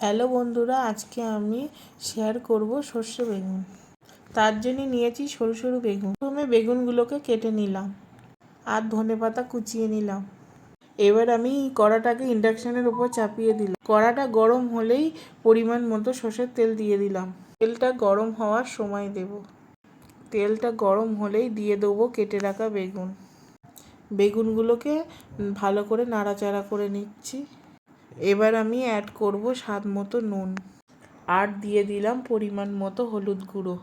Hello বন্ধুরা, আজকে আমি শেয়ার করব সর্ষে বেগুন। তার জন্য নিয়েছি সরু সরু বেগুন। প্রথমে বেগুনগুলোকে কেটে নিলাম আর ধনেপাতা কুচিয়ে নিলাম। এবার আমি কড়াটাকে ইন্ডাকশানের উপর চাপিয়ে দিলাম। কড়াটা গরম হলেই পরিমাণ মতো সর্ষের তেল দিয়ে দিলাম। তেলটা গরম হওয়ার সময় দেব। তেলটা গরম হলেই দিয়ে দেবো কেটে রাখা বেগুন। বেগুনগুলোকে ভালো করে নাড়াচাড়া করে নিচ্ছি। এবার আমি অ্যাড করব স্বাদ মতো নুন। আর দিয়ে দিলাম পরিমাণ মতো হলুদ গুঁড়ো।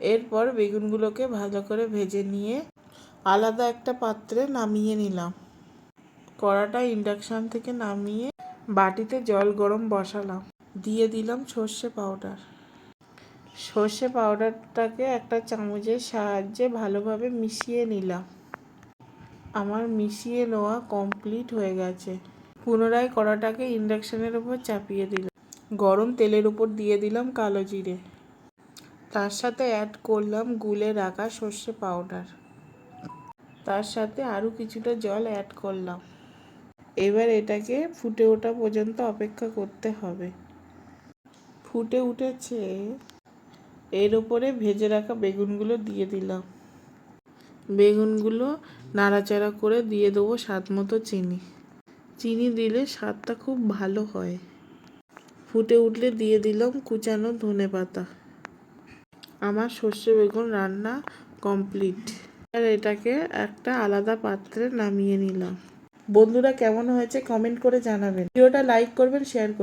এরপর বেগুনগুলোকে ভালো করে ভেজে নিয়ে আলাদা একটা পাত্রে নামিয়ে নিলাম। কড়াটা ইন্ডাকশান থেকে নামিয়ে বাটিতে জল গরম বসালাম। দিয়ে দিলাম সর্ষে পাউডার। সর্ষে পাউডারটাকে একটা চামচের সাহায্যে ভালোভাবে মিশিয়ে নিলাম। আমার মিশিয়ে নেওয়া কমপ্লিট হয়ে গেছে। পুনরায় কড়াটাকে ইন্ডাকশানের উপর চাপিয়ে দিলাম। গরম তেলের উপর দিয়ে দিলাম কালো জিরে। তার সাথে অ্যাড করলাম গুলে রাখা সর্ষে পাউডার তার সাথে আরও কিছুটা জল অ্যাড করলাম। এবার এটাকে ফুটে ওঠা পর্যন্ত অপেক্ষা করতে হবে। ফুটে উঠেছে। এর উপরে ভেজে রাখা বেগুনগুলো দিয়ে দিলাম। বেগুনগুলো নাড়াচাড়া করে দিয়ে দেবো স্বাদ মতো চিনি। চিনি দিলে স্বাদটা খুব ভালো হয়। ফুটে উঠলে দিয়ে দিলাম কুচানো ধনে পাতা। আমার সর্ষে বেগুন রান্না কমপ্লিট। আর এটাকে একটা আলাদা পাত্রে নামিয়ে নিলাম। বন্ধুরা কেমন হয়েছে কমেন্ট করে জানাবেন। ভিডিওটা লাইক করবেন, শেয়ার করবেন।